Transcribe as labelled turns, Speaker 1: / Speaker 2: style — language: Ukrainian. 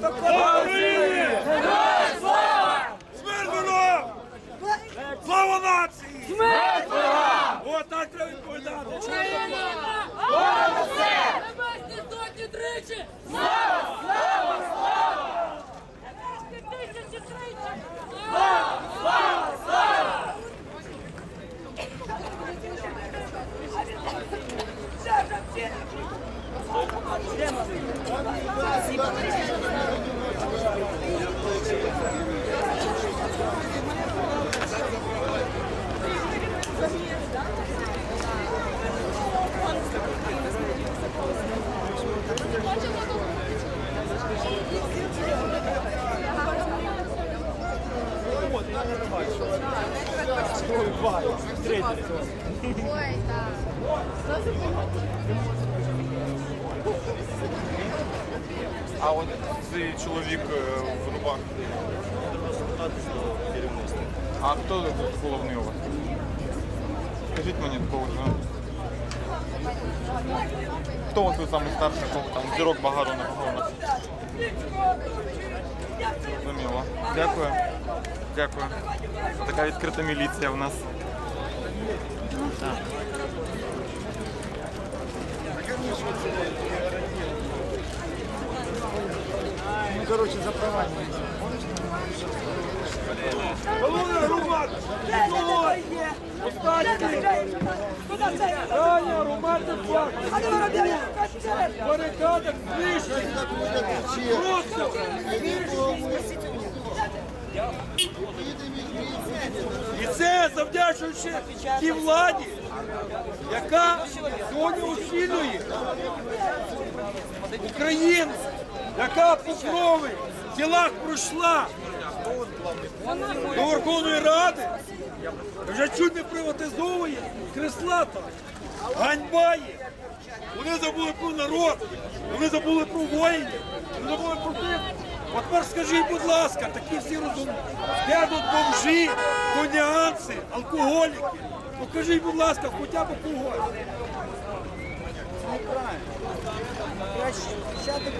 Speaker 1: Смерть! Слава нації! Ворогам! Так треба відповідати.
Speaker 2: Небесні сотні тричі! Слава! Тисячі тричі!
Speaker 3: Ой, да.
Speaker 4: А от цей чоловік е, в рубах. А хто тут головний у вас? Скажіть мені такого вже. Хто у вас тут самий старший, кого там зірок багато на погонах? Зрозуміло. Дякую. Дякую. Така відкрита міліція в нас.
Speaker 1: Головне громада! Стой! Останній! Таня, Роман флаг! Барикадах знищені! Просто! І це завдячуючи тій владі, яка сьогодні очолює Україну, яка по крові в тілах пройшла до Верховної Ради, вже чуть не приватизовує кресла там. Ганьба є. Вони забули про народ, вони забули про воїнів, вони забули про тих. От тепер скажіть, будь ласка, такі всі розумні. Де тут бомжі, коніанці, алкоголіки. Покажіть, будь ласка, хоча б когось.
Speaker 5: Краще вчати,